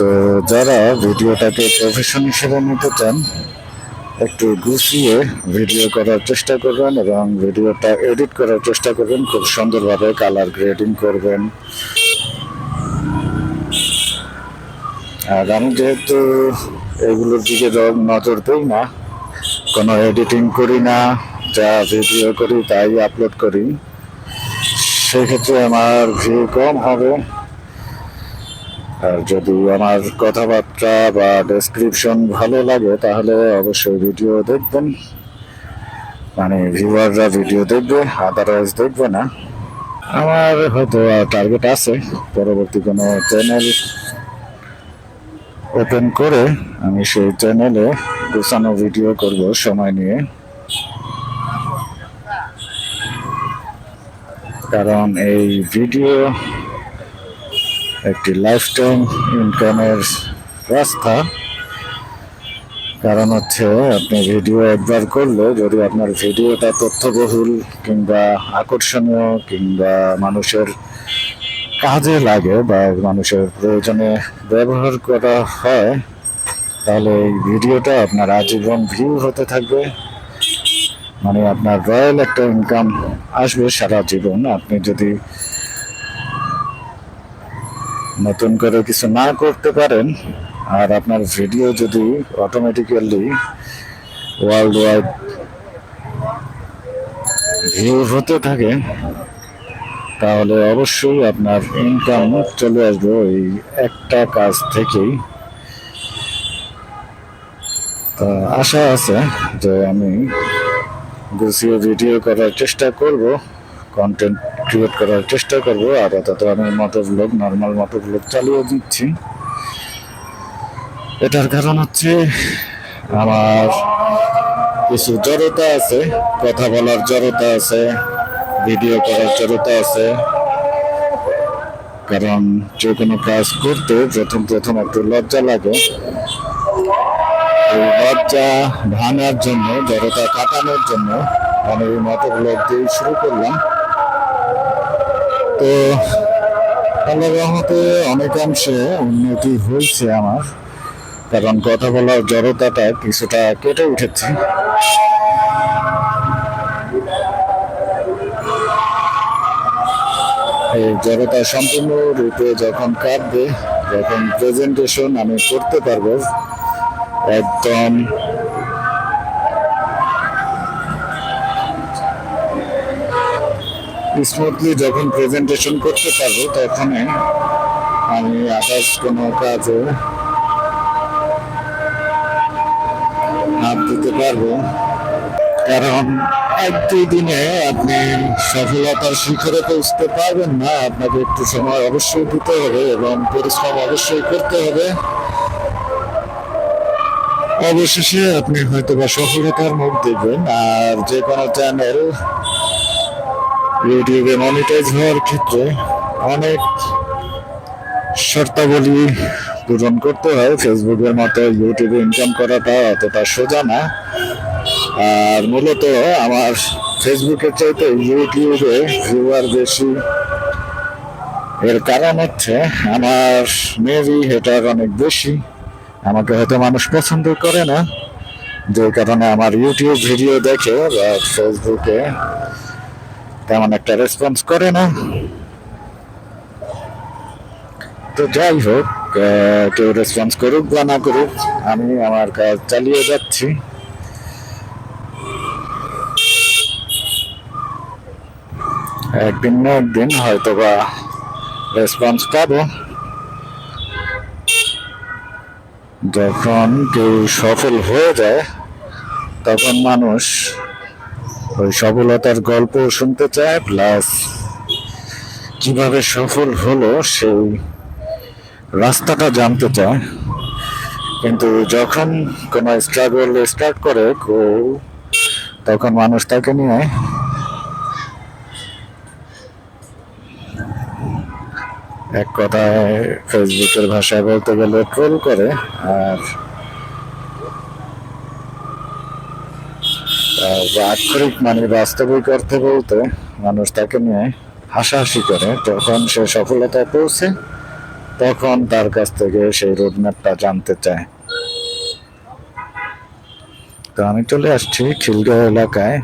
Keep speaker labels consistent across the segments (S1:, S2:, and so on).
S1: তো যারা ভিডিওটাকে প্রফেশন হিসেবে নিতে চান, একটু গুছিয়ে ভিডিও করার চেষ্টা করবেন এবং ভিডিওটা এডিট করার চেষ্টা করবেন। খুব সুন্দরভাবে কালার গ্রেডিং করবেন। আর আমি যেহেতু এগুলোর দিকে নজর দিই না, কোনো এডিটিং করি না, যা ভিডিও করি তাই আপলোড করি, সেক্ষেত্রে আমার ভিউ কম হবে। আর যদি আমার কথাবার্তা বা ডেসক্রিপশন ভালো লাগে, তাহলে অবশ্যই ভিডিও দেখবেন। মানে ভিউয়াররা ভিডিও দেখবে আদারওয়াইজ দেখবে না। আমার হয়তো টার্গেট আছে। পরবর্তী কোনো চ্যানেল ওপেন করে আমি সেই চ্যানেলে গোছানো ভিডিও করব সময় নিয়ে। কারণ এই ভিডিও একটি লাইফ টাইম ইনকামের রাস্তা। কারণ হচ্ছে, আপনি ভিডিও একবার করলে, যদি আপনার ভিডিওটা তথ্যবহুল কিংবা আকর্ষণীয় কিংবা মানুষের কাজে লাগে বা মানুষের প্রয়োজনে ব্যবহার করা হয়, তাহলে এই ভিডিওটা আপনার আজীবন ভিউ হতে থাকবে। মানে আপনার রয়্যাল একটা ইনকাম আসবে সারা জীবন। আপনি যদি নতুন করে কিছু না করতে পারেন, আর আপনার ভিডিও যদি অটোমেটিক্যালি ওয়ার্ল্ড ওয়াইড ভিউ হতে থাকে, তাহলে অবশ্যই আপনার ইনকাম চলে আসবে ওই একটা কাজ থেকেই। তা আশা আছে যে আমি গুছিয়ে ভিডিও করার চেষ্টা করব কন্টেন্ট ক্রিয়েট করার চেষ্টা করব আপাতত আমি মতো ব্লগ নর্মাল মতো ব্লগ চালিয়ে দিচ্ছি। এটার কারণ হচ্ছে আমার কিছু জড়তা আছে, কথা বলার জড়তা আছে ভিডিও করার জড়তা আছে। কারণ যে কোনো কাজ করতে প্রথম প্রথম একটু লজ্জা লাগে। লজ্জা ভাঙার জন্য, জড়তা কাটানোর জন্য আমি মতো ব্লগ দিয়ে শুরু করলাম। তো আল্লাহ রহমতে অনেকাংশে উন্নতি হয়েছে আমার। কারণ কথা বলার জড়তাটা কিছুটা কেটে উঠেছে। এই জড়তা সম্পূর্ণ রূপে যখন কাটবে, যখন প্রেজেন্টেশন আমি করতে পারব, একদম স্মুথলি যখন প্রেজেন্টেশন করতে পারব তখন আমি আকাশ কোনো কাজে হাত দিতে পারব। কারণ এক দুই দিনে আপনি সফলতার শিখরে পৌঁছতে পারবেন না। আপনাকে একটু সময় অবশ্যই দিতে হবে এবং পরিশ্রম অবশ্যই করতে হবে। অবশেষে আপনি হয়তো বা সফলতার মুখ দেখবেন, আর যে কোনো চ্যানেল ইউটিউবে মনিটাইজ হওয়ার ক্ষেত্রে অনেক শর্তাবলী পূরণ করতে হয়। ফেসবুকের মতো ইউটিউবে ইনকাম করাটা অতটা সোজা না। আর মূলত আমার ফেসবুকের চাইতে ইউটিউবে ভিউয়ার বেশি। এর কারণ হচ্ছে আমার মেবি হেটার অনেক বেশি। আমাকে হয়তো মানুষ পছন্দ করে না। যে কারণে আমার ইউটিউব ভিডিও দেখে বা ফেসবুকে তেমন একটা রেসপন্স করে না। তো যাই হোক কেউ রেসপন্স করুক বা না করুক, আমি আমার কাজ চালিয়ে যাচ্ছি। একদিন না একদিন হয়তো বা রেসপন্স পাবো। যখন কেউ সফল হয়ে যায়, তখন মানুষ ওই সফলতার গল্প শুনতে চায়, প্লাস কীভাবে সফল হলো সেই রাস্তাটা জানতে চায়। কিন্তু যখন কোনো স্ট্রাগল স্টার্ট করে তখন মানুষ তাকে নিয়ে এক কথায় ফেসবুকের ভাষায় বলতে গেলে ট্রোল করে, আর আক্ষরিক মানে বাস্তবিক অর্থে বলতে মানুষ তাকে নিয়ে হাসাহাসি করে। যখন সে সফলতায় পৌঁছে, তখন তার কাছ থেকে সেই রোড ম্যাপটা জানতে চায়। তো আমি চলে আসছি খিলগাঁও এলাকায়।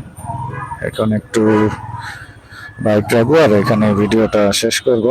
S1: এখন একটু বাইক যাব আর এখানে ভিডিওটা শেষ করব।